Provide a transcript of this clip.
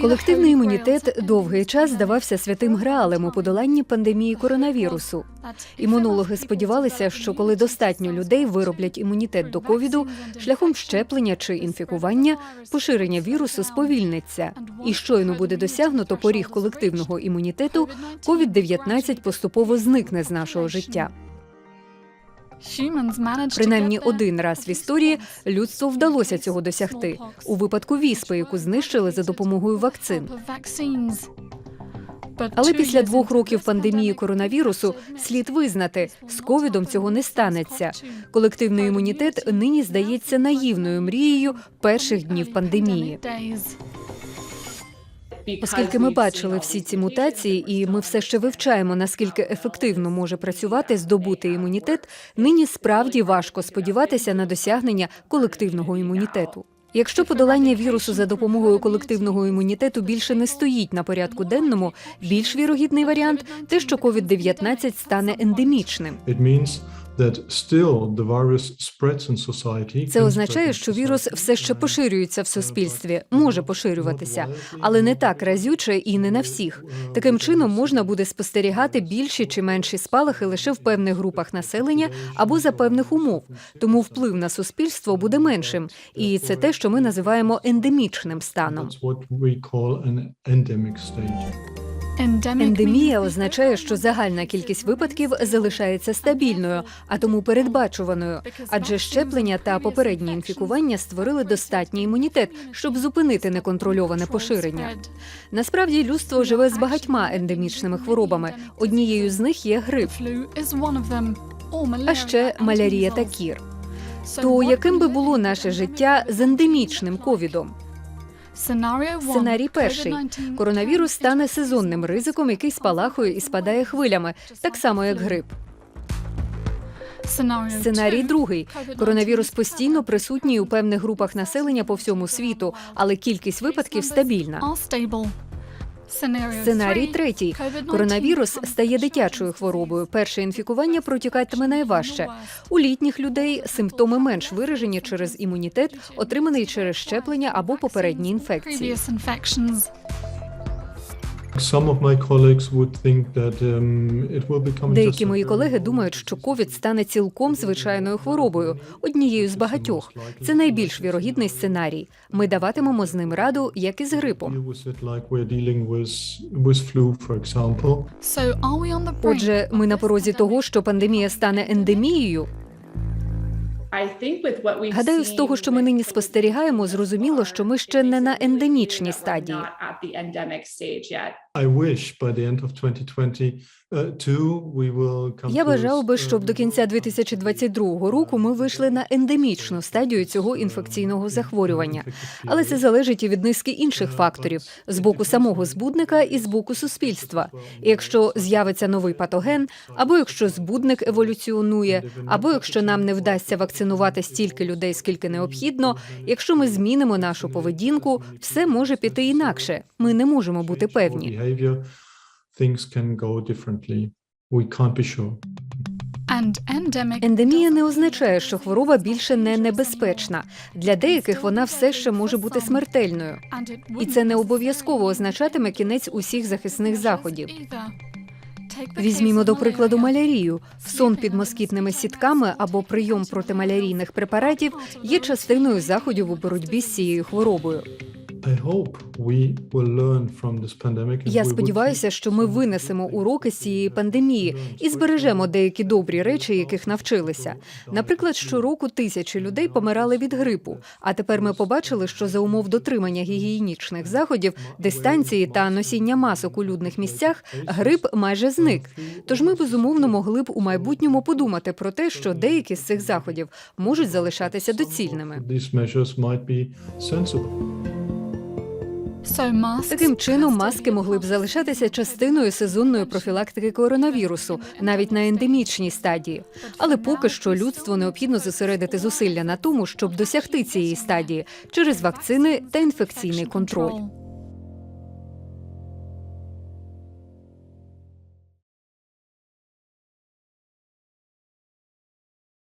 Колективний імунітет довгий час здавався святим граалем у подоланні пандемії коронавірусу. Імунологи сподівалися, що коли достатньо людей вироблять імунітет до ковіду шляхом щеплення чи інфікування, поширення вірусу сповільниться. І щойно буде досягнуто поріг колективного імунітету, COVID-19 поступово зникне з нашого життя. Принаймні один раз в історії людству вдалося цього досягти у випадку віспи, яку знищили за допомогою вакцин. Але після двох років пандемії коронавірусу слід визнати, з ковідом цього не станеться. Колективний імунітет нині здається наївною мрією перших днів пандемії. Оскільки ми бачили всі ці мутації, і ми все ще вивчаємо, наскільки ефективно може працювати здобутий імунітет, нині справді важко сподіватися на досягнення колективного імунітету. Якщо подолання вірусу за допомогою колективного імунітету більше не стоїть на порядку денному, більш вірогідний варіант те, що COVID-19 стане ендемічним. Це означає, що вірус все ще поширюється в суспільстві, може поширюватися, але не так разюче і не на всіх. Таким чином можна буде спостерігати більші чи менші спалахи лише в певних групах населення або за певних умов. Тому вплив на суспільство буде меншим, і це те, що ми називаємо ендемічним станом. Ендемія означає, що загальна кількість випадків залишається стабільною, а тому передбачуваною. Адже щеплення та попередні інфікування створили достатній імунітет, щоб зупинити неконтрольоване поширення. Насправді людство живе з багатьма ендемічними хворобами. Однією з них є грип, а ще малярія та кір. То яким би було наше життя з ендемічним ковідом? Сценарій перший. коронавірус стане сезонним ризиком, який спалахує і спадає хвилями, так само як грип. Сценарій другий. Коронавірус постійно присутній у певних групах населення по всьому світу, але кількість випадків стабільна. Сценарій третій коронавірус стає дитячою хворобою. Перше інфікування протікатиме найважче. У літніх людей симптоми менш виражені через імунітет, отриманий через щеплення або попередні інфекції. Деякі just a мої колеги думають, що ковід стане цілком звичайною хворобою, однією з багатьох. Це найбільш вірогідний сценарій. Ми даватимемо з ним раду, як і з грипом. Отже, ми на порозі того, що пандемія стане ендемією. Гадаю, з того, що ми нині спостерігаємо, зрозуміло, що ми ще не на ендемічній стадії. I wish by the end of 2022 we will come Я бажав би, щоб до кінця 2022 року ми вийшли на ендемічну стадію цього інфекційного захворювання. Але це залежить і від низки інших факторів з боку самого збудника і з боку суспільства. І якщо з'явиться новий патоген, або якщо збудник еволюціонує, або якщо нам не вдасться вакцинувати стільки людей, скільки необхідно, якщо ми змінимо нашу поведінку, все може піти інакше. Ми не можемо бути певні. Behavior, things can go differently. We can't be sure. Ендемія не означає, що хвороба більше не небезпечна. Для деяких вона все ще може бути смертельною. І це не обов'язково означатиме кінець усіх захисних заходів. Візьмімо до прикладу малярію. Сон під москітними сітками або прийом протималярійних препаратів є частиною заходів у боротьбі з цією хворобою. Я сподіваюся, що ми винесемо уроки з цієї пандемії і збережемо деякі добрі речі, яких навчилися. Наприклад, щороку тисячі людей помирали від грипу. А тепер ми побачили, що за умов дотримання гігієнічних заходів, дистанції та носіння масок у людних місцях грип майже зник. Тож ми безумовно могли б у майбутньому подумати про те, що деякі з цих заходів можуть залишатися доцільними. Таким чином, маски могли б залишатися частиною сезонної профілактики коронавірусу, навіть на ендемічній стадії. Але поки що людству необхідно зосередити зусилля на тому, щоб досягти цієї стадії через вакцини та інфекційний контроль.